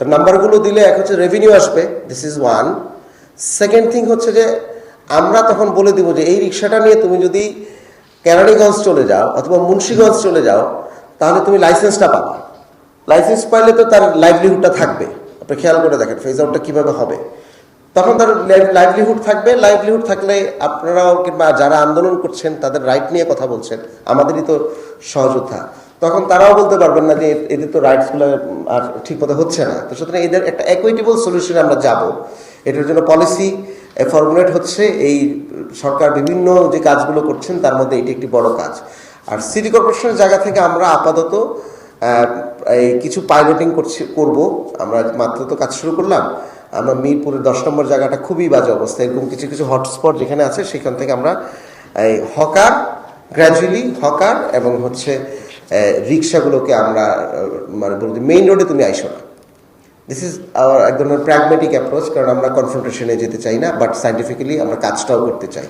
তো নাম্বারগুলো দিলে এক হচ্ছে রেভিনিউ আসবে this is one second thing হচ্ছে যে, আমরা তখন বলে দিব যে, এই রিক্সাটা নিয়ে তুমি যদি কেরানীগঞ্জ চলে যাও অথবা মুন্সীগঞ্জ চলে যাও, তাহলে তুমি লাইসেন্সটা পাবে। লাইসেন্স পাইলে তো তার লাইভলিহুডটা থাকবে। আপনি খেয়াল করে দেখেন ফেজ আউটটা কীভাবে হবে। তখন তার লাইভলিহুড থাকবে। লাইভলিহুড থাকলে আপনারাও কিংবা যারা আন্দোলন করছেন, তাদের রাইট নিয়ে কথা বলছেন। আমাদেরই তো সহযোদ্ধা। তখন তারাও বলতে পারবেন না যে এদের তো রাইটসগুলো আর ঠিক মতো হচ্ছে না। তো সুতরাং এদের একটা একুইটেবল সলিউশনে আমরা যাব। এটার জন্য পলিসি ফর্মুলেট হচ্ছে এই সরকার বিভিন্ন যে কাজগুলো করছেন, তার মধ্যে এটি একটি বড় কাজ। আর সিটি কর্পোরেশনের জায়গা থেকে আমরা আপাতত এই কিছু পাইলটিং করছি করব। আমরা মাত্র তো কাজ শুরু করলাম। আমরা মিরপুরের দশ নম্বর জায়গাটা খুবই বাজে অবস্থা। এরকম কিছু কিছু হটস্পট যেখানে আছে, সেখান থেকে আমরা এই হকার গ্র্যাজুয়ালি হকার এবং হচ্ছে রিক্সাগুলোকে আমরা মানে বলতে মেইন রোডে তুমি আইসো না। দিস ইজ আওয়ার এক ধরনের প্র্যাগমেটিক অ্যাপ্রোচ কারণ আমরা কনফ্রন্টেশনে যেতে চাই না বাট সাইন্টিফিক্যালি আমরা কাজটাও করতে চাই।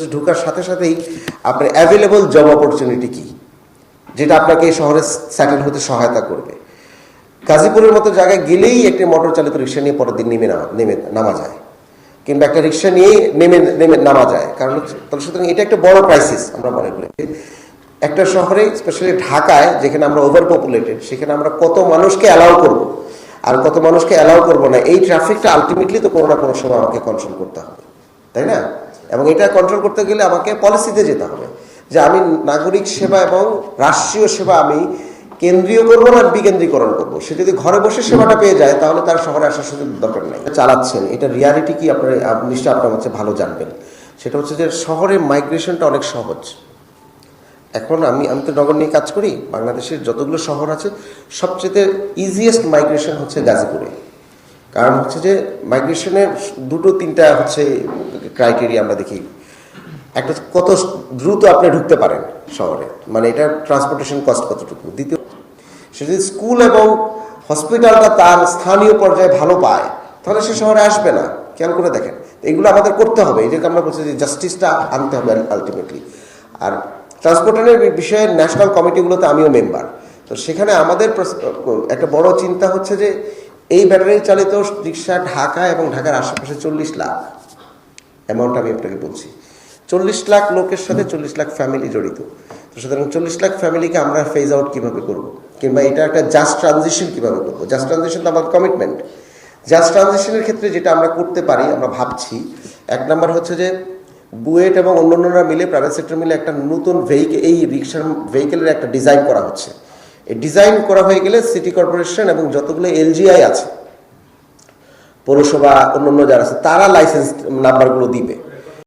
যে ঢোকার সাথে সাথেই আপনার অ্যাভেলেবল জব অপরচুনিটি কি, যেটা আপনাকে এই শহরে সেটেল হতে সহায়তা করবে। গাজীপুরের মতো জায়গায় গেলেই একটি মোটর চালিত রিক্সা নিয়ে পরের দিন নেমে নামা নেমে নামা যায়। কিংবা একটা রিক্সা নিয়েই নেমে নেমে নামা যায়। কারণ তাহলে সুতরাং এটা একটা বড় ক্রাইসিস আমরা মনে করি। একটা শহরে স্পেশালি ঢাকায়, যেখানে আমরা ওভার পপুলেটেড সেখানে আমরা কত মানুষকে অ্যালাউ করব? আর কত মানুষকে অ্যালাউ করব না? এই ট্রাফিকটা আলটিমেটলি তো কোনো না কোনো সময় আমাকে কন্ট্রোল করতে হবে। তাই না? এবং এটা কন্ট্রোল করতে গেলে আমাকে পলিসিতে যেতে হবে। যে আমি নাগরিক সেবা এবং রাষ্ট্রীয় সেবা আমি কেন্দ্রীয় করব না, বিকেন্দ্রীকরণ করব? সে যদি ঘরে বসে সেবাটা পেয়ে যায়, তাহলে তার শহরে আসার সুযোগ দরকার নেই। চালাচ্ছেন, এটা রিয়ালিটি কি আপনার নিশ্চয়ই আপনার হচ্ছে ভালো জানবেন। সেটা হচ্ছে যে শহরে মাইগ্রেশনটা অনেক সহজ। এখন আমি আমি তো নগর নিয়ে কাজ করি, বাংলাদেশের যতগুলো শহর আছে, সবচেয়ে ইজিয়েস্ট মাইগ্রেশন হচ্ছে গাজীপুরে। কারণ হচ্ছে যে মাইগ্রেশনের দুটো তিনটা হচ্ছে ক্রাইটেরিয়া আমরা দেখি। একটা কত দ্রুত আপনি ঢুকতে পারেন শহরে মানে এটা ট্রান্সপোর্টেশন কস্ট কতটুকু? দ্বিতীয়, সে যদি স্কুল এবং হসপিটালটা তার স্থানীয় পর্যায়ে ভালো পায়, তাহলে সে শহরে আসবে না। খেয়াল করে দেখেন। এগুলো আমাদের করতে হবে। এটাকে আমরা বলছি যে জাস্টিসটা আনতে হবে আলটিমেটলি আর ট্রান্সপোর্টের বিষয়ে ন্যাশনাল কমিটিগুলোতে আমিও মেম্বার। তো সেখানে আমাদের একটা বড় চিন্তা হচ্ছে যে এই ব্যাটারি চালিত রিক্সা ঢাকা এবং ঢাকার আশেপাশে চল্লিশ লাখ অ্যামাউন্ট আমি আপনাকে বলছি। চল্লিশ লাখ লোকের সাথে চল্লিশ লাখ ফ্যামিলি জড়িত। তো সুতরাং চল্লিশ লাখ ফ্যামিলিকে আমরা ফেজ আউট কীভাবে করব? কিংবা এটা একটা জাস্ট ট্রানজিশন কীভাবে করব? জাস্ট ট্রানজিশন তো আমার কমিটমেন্ট জাস্ট ট্রানজিশনের ক্ষেত্রে যেটা আমরা করতে পারি, আমরা ভাবছি, এক নম্বর হচ্ছে যে বুয়েট এবং অন্যান্যরা মিলে প্রাইভেট সেক্টর মিলে একটা নতুন ভেহিকেল এই রিক্সার ভেহিকেলের একটা ডিজাইন করা হচ্ছে। এই ডিজাইন করা হয়ে গেলে সিটি কর্পোরেশন এবং যতগুলো এলজিআই আছে, পৌরসভা, অন্যান্য যারা আছে, তারা লাইসেন্স নাম্বারগুলো দিবে।